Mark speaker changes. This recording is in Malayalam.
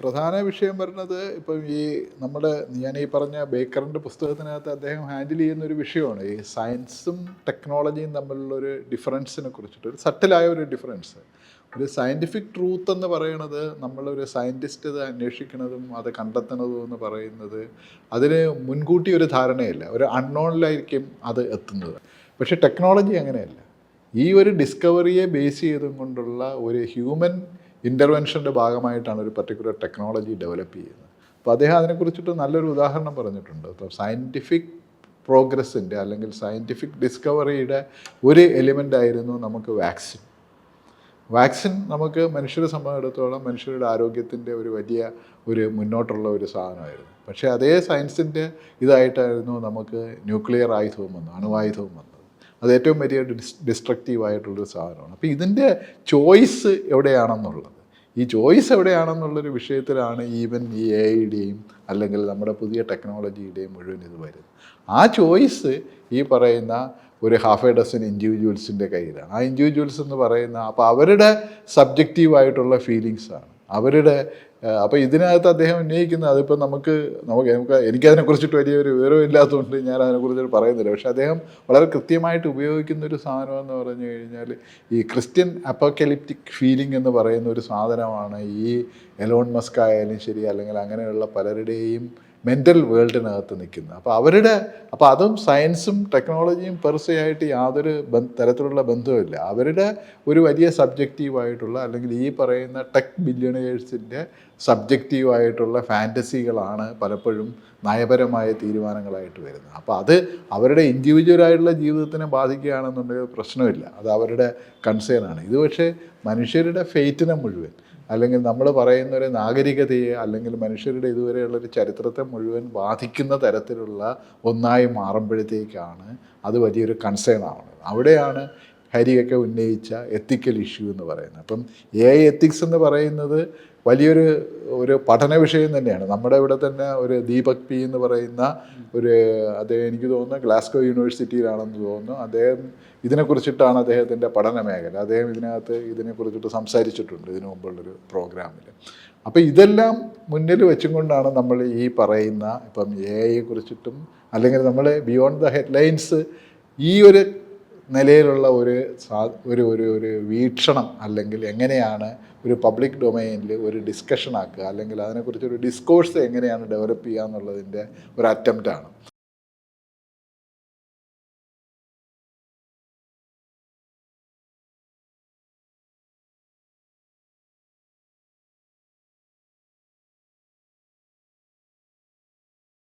Speaker 1: പ്രധാന വിഷയം വരുന്നത് ഇപ്പം ഈ നമ്മുടെ ഞാൻ ഈ പറഞ്ഞ ബേക്കറിന്റെ പുസ്തകത്തിനകത്ത് അദ്ദേഹം ഹാൻഡിൽ ചെയ്യുന്ന ഒരു വിഷയമാണ്. ഈ സയൻസും ടെക്നോളജിയും തമ്മിലുള്ള ഒരു ഡിഫറൻസിനെ കുറിച്ചിട്ട് ഒരു സട്ടിലായ ഒരു ഡിഫറൻസ് ഒരു സയന്റിഫിക് ട്രൂത്ത് എന്ന് പറയുന്നത് നമ്മളൊരു സയന്റിസ്റ്റ് ഇത് അന്വേഷിക്കുന്നതും അത് കണ്ടെത്തുന്നതും എന്ന് പറയുന്നത് അതിന് മുൻകൂട്ടി ഒരു ധാരണയില്ല. ഒരു അൺനോണിലായിരിക്കും അത് എത്തുന്നത്. പക്ഷേ ടെക്നോളജി അങ്ങനെയല്ല. ഈ ഒരു ഡിസ്കവറിയെ ബേസ് ചെയ്തും കൊണ്ടുള്ള ഒരു ഹ്യൂമൻ ഇന്റർവെൻഷന്റെ ഭാഗമായിട്ടാണ് ഒരു പർട്ടിക്കുലർ ടെക്നോളജി ഡെവലപ്പ് ചെയ്യുന്നത്. അപ്പോൾ അദ്ദേഹം അതിനെക്കുറിച്ചിട്ട് നല്ലൊരു ഉദാഹരണം പറഞ്ഞിട്ടുണ്ട്. അപ്പോൾ സയന്റിഫിക് പ്രോഗ്രസ്സിന്റെ അല്ലെങ്കിൽ സയന്റിഫിക് ഡിസ്കവറിയുടെ ഒരു എലിമെന്റ് ആയിരുന്നു നമുക്ക് വാക്സിൻ വാക്സിൻ നമുക്ക് മനുഷ്യരെ സംബന്ധിച്ചിടത്തോളം മനുഷ്യരുടെ ആരോഗ്യത്തിന്റെ ഒരു വലിയ ഒരു മുന്നോട്ടുള്ള ഒരു സാധനമായിരുന്നു. പക്ഷേ അതേ സയൻസിന്റെ ഇതായിട്ടായിരുന്നു നമുക്ക് ന്യൂക്ലിയർ ആയുധവും വന്നു അണുവായുധവും വന്നത് അത് ഏറ്റവും വലിയ ഡിസ് ഡിസ്ട്രക്റ്റീവ് ആയിട്ടുള്ളൊരു സാധനമാണ്. അപ്പോൾ ഇതിന്റെ ചോയ്സ് എവിടെയാണെന്നുള്ളത്. ഈ ചോയ്സ് എവിടെയാണെന്നുള്ളൊരു വിഷയത്തിലാണ് ഈവൻ ഈ എ ഐയുടെയും അല്ലെങ്കിൽ നമ്മുടെ പുതിയ ടെക്നോളജിയുടെയും മുഴുവൻ ഇത് വരുന്നത്. ആ ചോയ്സ് ഈ പറയുന്ന ഒരു ഹാഫ് എ ഡസൻ ഇൻഡിവിജ്വൽസിന്റെ കയ്യിലാണ്. ആ ഇൻഡിവിജ്വൽസ് എന്ന് പറയുന്ന അപ്പോൾ അവരുടെ സബ്ജക്റ്റീവായിട്ടുള്ള ഫീലിങ്സാണ് അവരുടെ അപ്പോൾ ഇതിനകത്ത് അദ്ദേഹം ഉന്നയിക്കുന്നത് അതിപ്പോൾ നമുക്ക് നമുക്ക് നമുക്ക് എനിക്കതിനെക്കുറിച്ചിട്ട് വലിയൊരു വിവരം ഇല്ലാത്തതുകൊണ്ട് ഞാൻ അതിനെക്കുറിച്ചിട്ട് പറയുന്നില്ല. പക്ഷേ അദ്ദേഹം വളരെ കൃത്യമായിട്ട് ഉപയോഗിക്കുന്ന ഒരു സാധനം എന്ന് പറഞ്ഞു കഴിഞ്ഞാൽ ഈ ക്രിസ്ത്യൻ അപ്പോക്കലിപ്റ്റിക് ഫീലിംഗ് എന്ന് പറയുന്ന ഒരു സാധനമാണ് ഈ എലോൺ മസ്ക് ആയാലും ശരി അല്ലെങ്കിൽ അങ്ങനെയുള്ള പലരുടെയും മെന്റൽ വേൾഡിനകത്ത് നിൽക്കുന്നത് അപ്പോൾ അവരുടെ അപ്പോൾ അതും സയൻസും ടെക്നോളജിയും പെർസയായിട്ട് യാതൊരു തരത്തിലുള്ള ബന്ധവുമില്ല. അവരുടെ ഒരു വലിയ സബ്ജക്റ്റീവായിട്ടുള്ള അല്ലെങ്കിൽ ഈ പറയുന്ന ടെക് ബില്യണേഴ്സിന്റെ സബ്ജക്റ്റീവായിട്ടുള്ള ഫാന്റസികളാണ് പലപ്പോഴും നയപരമായ തീരുമാനങ്ങളായിട്ട് വരുന്നത്. അപ്പോൾ അത് അവരുടെ ഇൻഡിവിജ്വലായിട്ടുള്ള ജീവിതത്തിനെ ബാധിക്കുകയാണെന്നുണ്ടെങ്കിൽ പ്രശ്നമില്ല. അത് അവരുടെ കൺസേൺ ആണ്. ഇത് പക്ഷേ മനുഷ്യരുടെ ഫെയ്റ്റിനെ മുഴുവൻ അല്ലെങ്കിൽ നമ്മൾ പറയുന്ന ഒരു നാഗരികതയെ അല്ലെങ്കിൽ മനുഷ്യരുടെ ഇതുവരെയുള്ള ഒരു ചരിത്രത്തെ മുഴുവൻ ബാധിക്കുന്ന തരത്തിലുള്ള ഒന്നായി മാറുമ്പോഴത്തേക്കാണ് അത് വലിയൊരു കൺസേൺ ആവുന്നത്. അവിടെയാണ് ഹരിയൊക്കെ ഉന്നയിച്ച എത്തിക്കൽ ഇഷ്യൂ എന്ന് പറയുന്നത്. അപ്പം എ ഐ എത്തിക്സ് എന്ന് പറയുന്നത് വലിയൊരു ഒരു പഠന വിഷയം തന്നെയാണ്. നമ്മുടെ ഇവിടെ തന്നെ ഒരു ദീപക് പി എന്ന് പറയുന്ന ഒരു അദ്ദേഹം എനിക്ക് തോന്നുന്നു ഗ്ലാസ്കോ യൂണിവേഴ്സിറ്റിയിലാണെന്ന് തോന്നുന്നു. അദ്ദേഹം ഇതിനെക്കുറിച്ചിട്ടാണ് അദ്ദേഹത്തിന്റെ പഠന മേഖല. അദ്ദേഹം ഇതിനകത്ത് ഇതിനെക്കുറിച്ചിട്ട് സംസാരിച്ചിട്ടുണ്ട് ഇതിനു മുമ്പുള്ളൊരു പ്രോഗ്രാമിൽ അപ്പോൾ ഇതെല്ലാം മുന്നിൽ വെച്ചുകൊണ്ടാണ് നമ്മൾ ഈ പറയുന്ന ഇപ്പം എ ഐയെ കുറിച്ചിട്ടും അല്ലെങ്കിൽ നമ്മൾ ബിയോണ്ട് ദ ഹെഡ്ലൈൻസ് ഈ ഒരു നിലയിലുള്ള ഒരു ഒരു ഒരു ഒരു വീക്ഷണം അല്ലെങ്കിൽ എങ്ങനെയാണ് ഒരു പബ്ലിക് ഡൊമൈനിൽ ഒരു ഡിസ്കഷൻ ആക്കുക അല്ലെങ്കിൽ അതിനെക്കുറിച്ചൊരു ഡിസ്കോഴ്സ് എങ്ങനെയാണ് ഡെവലപ്പ് ചെയ്യുക എന്നുള്ളതിന്റെ ഒരു അറ്റംപ്റ്റാണ്